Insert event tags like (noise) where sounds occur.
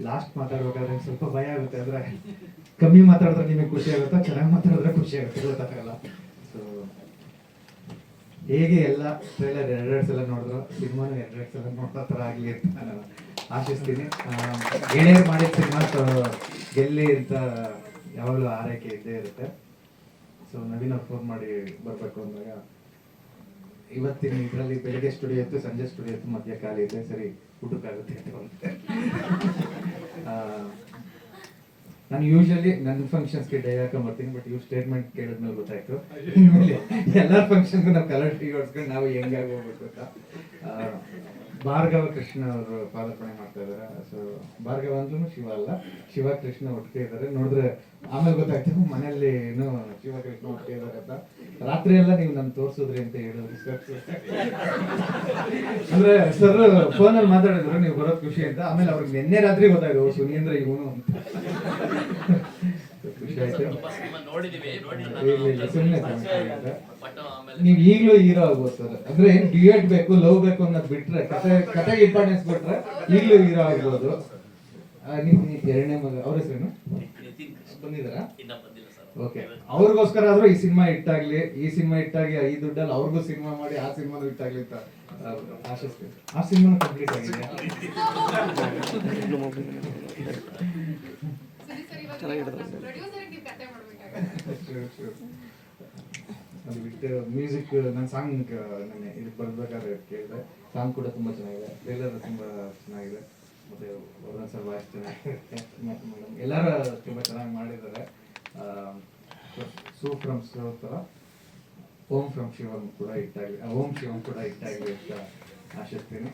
Last ಮಾತಾಡ್ಬೇಕಾದ್ರೆ ಸ್ವಲ್ಪ ಭಯ ಆಗುತ್ತೆ ಅಂದ್ರೆ ಕಮ್ಮಿ ಮಾತಾಡಿದ್ರೆ ನಿಮಗೆ ಖುಷಿ ಆಗುತ್ತಾ? ಚೆನ್ನಾಗಿ ಮಾತಾಡಿದ್ರೆ ಖುಷಿ ಆಗುತ್ತೆ. ಗೊತ್ತಾಗಲ್ಲ ಸೊ ಹೇಗೆ ಎಲ್ಲ ಟ್ರೈಲರ್ ಎರಡೆರಡು ಸಲ ನೋಡಿದ್ರು? ಸಿನಿಮಾನು ಎರಡೆರಡು ಸಲ ನೋಡ್ತಾ ಥರ ಆಗಲಿ ಅಂತ ನಾನು ಆಶಿಸ್ತೀನಿ. ಗೆಳೆಯರು ಮಾಡಿದ ಸಿನಿಮಾ ಗೆಲ್ಲಿ ಅಂತ ಯಾವಾಗಲೂ ಆರೈಕೆ ಇದ್ದೇ ಇರುತ್ತೆ. ಸೊ ನವೀನ್ ಫೋನ್ ಮಾಡಿ ಬರಬೇಕು ಅಂದಾಗ, ಇವತ್ತಿನ ಇದರಲ್ಲಿ ಬೆಳಿಗ್ಗೆ ಸ್ಟುಡಿಯೋ ಇತ್ತು, ಸಂಜೆ ಸ್ಟುಡಿಯೋ ಇತ್ತು, ಮಧ್ಯ ಖಾಲಿ ಇದೆ ಸರಿ, ಊಟಕ್ಕಾಗುತ್ತೆ ಅಂತ ಬಂದೆ ಆ, ನಾನು ಯೂಶಲಿ ನನ್ನ ಫಂಕ್ಷನ್ಸ್ಗೆ ಡೈ ಹಾಕೊಂಡು ಬರ್ತೀನಿ ಬಟ್ ಇವ್ ಸ್ಟೇಟ್ಮೆಂಟ್ ಕೇಳಿದ್ಮೇಲೆ ಗೊತ್ತಾಯ್ತು. ಇನ್ಮೇಲೆ ಎಲ್ಲ ಫಂಕ್ಷನ್ಗೂ ನಾವು ಕಲರ್ ಟೀ ಹೊಡ್ಸ್ಕೊಂಡು ನಾವು ಹೆಂಗಾಗಿ ಹೋಗ್ಬೇಕು ಅಂತ. ಭಾರ್ಗವ ಕೃಷ್ಣ ಅವರು ಪಾದಾರ್ಪಣೆ ಮಾಡ್ತಾ ಇದ್ದಾರೆ ಸೊ ಭಾರ್ಗವ ಅಂದ್ರೂ ಶಿವ ಅಲ್ಲ ಶಿವ ಕೃಷ್ಣ ಒಟ್ಟಿಗೆ ಇದ್ದಾರೆ ನೋಡಿದ್ರೆ ಆಮೇಲೆ ಗೊತ್ತಾಯ್ತು ಮನೆಯಲ್ಲಿ ಏನು ಶಿವ ಕೃಷ್ಣ ಒಟ್ಟಿಗೆ ಇದ್ದಾರೆ ಅಂತ. ರಾತ್ರಿ ಎಲ್ಲ ನೀವು ನನ್ ತೋರಿಸಿದ್ರಿ ಅಂತ ಹೇಳಿದ್ರು ಸರ್. ಅಂದ್ರೆ ಸರ್ ಫೋನಲ್ಲಿ ಮಾತಾಡಿದ್ರು ನೀವು ಬರೋದ್ ಖುಷಿ ಅಂತ. ಆಮೇಲೆ ಅವ್ರಿಗೆ ನಿನ್ನೆ ರಾತ್ರಿ ಗೊತ್ತಾಯ್ತು ಅಂದ್ರೆ ಇವನು ಅಂತ ಖುಷಿ ಆಯ್ತು ತುಂಬಾ ಸಿನಿಮಾ ನೋಡಿದೀವಿ ನೋಡಿ ಇಲ್ಲ, ಇಲ್ಲ, ಸುಮ್ನೆ ಚೆನ್ನಾಗಿದೆ. ಬಟ್ ಆಮೇಲೆ ನೀವ್ ಈಗ್ಲೂ ಹೀರೋ ಆಗ್ಬೋದು ಸರ್. ಅಂದ್ರೆ ಏನ್ ಡ್ಯೂಯೇಟ್ ಬೇಕು ಲವ್ ಬೇಕು ಅನ್ನೋದ್ ಬಿಟ್ರೆ ಕತೆ ಕತೆಗೆ ಇಂಪಾರ್ಟೆನ್ಸ್ ಬಿಟ್ರೆ ಈಗ್ಲೂ ಹೀರೋ ಆಗ್ಬೋದು. ನಿಮ್ ಎರಡನೇ ಮಗ ಅವ್ರ ಹೆಸರೇನು? ಸರ್. ಓಕೆ ಅವ್ರಿಗೋಸ್ಕರ ಆದ್ರೂ ಈ ಸಿನಿಮಾ ಇಟ್ಟಾಗ್ಲಿ ಈ ಸಿನಿಮಾ ಇಟ್ಟಾಗಿ ಈ ದುಡ್ಡಲ್ಲಿ ಅವ್ರಿಗೂ ಸಿನಿಮಾ ಮಾಡಿ ಆ ಸಿನಿಮಾನು ಇಟ್ಟಾಗ್ಲಿ ಅಂತ ಆ, ಆಶಿಸ್ತೀನಿ ಆ ಸಿನಿಮಾ ಕಂಪ್ಲೀಟ್ ಆಗಿದೆ (laughs) ಸರಿ ಪ್ರೊಡ್ಯೂಸರ್ ನೀವು ಕತೆ ಮಾಡ್ಬೇಕಾಗುತ್ತೆ Sure, sure. ಅದು ಬಿಟ್ಟು ಮ್ಯೂಸಿಕ್ ನಾನು ಸಾಂಗ್ ನೆನ್ನೆ ಇದು ಬರ್ಬೇಕಾದ್ರೆ ಕೇಳಿದೆ. ಸಾಂಗ್ ಕೂಡ ತುಂಬ ಚೆನ್ನಾಗಿದೆ. ಟ್ರೇಲರ್ ತುಂಬ ಚೆನ್ನಾಗಿದೆ. ಮತ್ತೆ ವರ್ಣನ್ ಸರ್ ವಾಯ್ಸ್ ಚೆನ್ನಾಗಿದೆ. ಎಲ್ಲರೂ ತುಂಬ ಚೆನ್ನಾಗಿ ಮಾಡಿದ್ದಾರೆ. ಸೂ ಫ್ರಮ್ ಸೋ ಥರ ಓಂ ಫ್ರಮ್ ಶಿವಂ ಕೂಡ ಇಟ್ಟಾಗಲಿ ಓಂ ಶಿವಂ ಕೂಡ ಇಟ್ಟಾಗಲಿ ಅಂತ ಆಶಿಸ್ತೀನಿ.